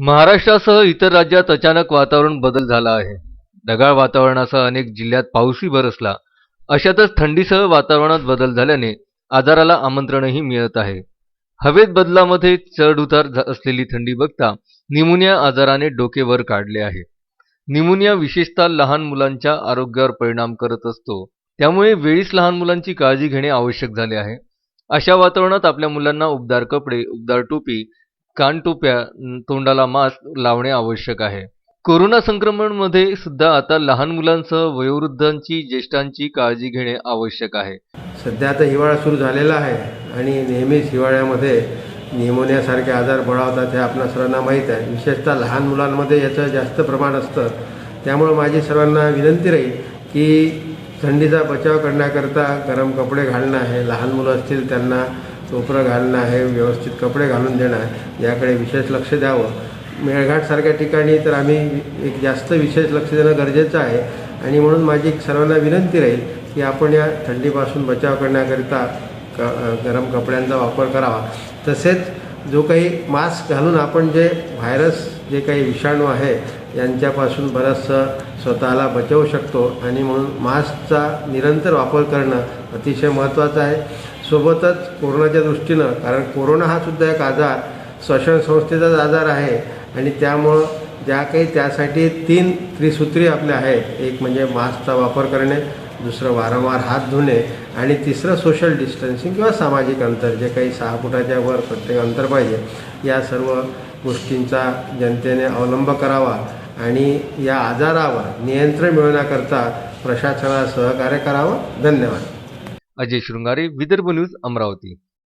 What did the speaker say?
महाराष्ट्रासह इतर राज्यात अचानक वातावरण बदल झाला आहे. ढगाळ वातावरणासह अनेक जिल्ह्यात पाऊसही बरसला अशातच थंडीसह वातावरणात बदल झाल्याने आजाराला आमंत्रणही मिळत आहे. हवेत बदलामध्ये चढउतार असलेली थंडी बघता निमोनिया आजाराने डोके वर काढले आहे. निमोनिया विशेषतः लहान मुलांच्या आरोग्यावर परिणाम करत असतो. त्यामुळे वेळीच लहान मुलांची काळजी घेणे आवश्यक झाले आहे. अशा वातावरणात आपल्या मुलांना उबदार कपडे उबदार टोपी कानटोप्या तोंडाला मास्क लावणे आवश्यक आहे. कोरोना संक्रमणमध्ये सुद्धा आता लहान मुलांसह वयोवृद्धांची ज्येष्ठांची काळजी घेणे आवश्यक आहे. सध्या आता हिवाळा सुरू झालेला आहे आणि नेहमीच हिवाळ्यामध्ये निमोनियासारखे आजार बळावतात हे आपल्या सर्वांना माहीत आहे. विशेषतः लहान मुलांमध्ये याचं जास्त प्रमाण असतं. त्यामुळं माझी सर्वांना विनंती राहील की थंडीचा बचाव करण्याकरता गरम कपडे घालणं आहे. लहान मुलं असतील त्यांना टोपरं घालणं आहे व्यवस्थित कपडे घालून देणं आहे. याकडे विशेष लक्ष द्यावं. मेळघाटसारख्या ठिकाणी तर आम्ही एक जास्त विशेष लक्ष देणं गरजेचं आहे. आणि म्हणून माझी एक सर्वांना विनंती राहील की आपण या थंडीपासून बचाव करण्याकरिता क गरम कपड्यांचा वापर करावा. तसेच जो काही मास्क घालून आपण जे व्हायरस जे काही विषाणू आहे यांच्यापासून बराचसा स्वतःला बचवू शकतो. आणि म्हणून मास्कचा निरंतर वापर करणं अतिशय महत्त्वाचं आहे. सोबतच कोरोनाच्या दृष्टीनं कारण कोरोना हा सुद्धा एक आजार श्वसन संस्थेचाच आजार आहे. आणि त्यामुळं ज्या काही त्यासाठी तीन त्रिसूत्री आपल्या आहेत. एक म्हणजे मास्कचा वापर करणे दुसरं वारंवार हात धुणे आणि तिसरं सोशल डिस्टन्सिंग किंवा सामाजिक अंतर. जे काही सहा फुटाच्या वर प्रत्येक अंतर पाहिजे या सर्व गोष्टींचा जनतेने अवलंब करावा आणि या आजारावर नियंत्रण मिळवण्याकरता प्रशासनाला सहकार्य करावं. धन्यवाद. अजय शृंगारे विदर्भ न्यूज अमरावती.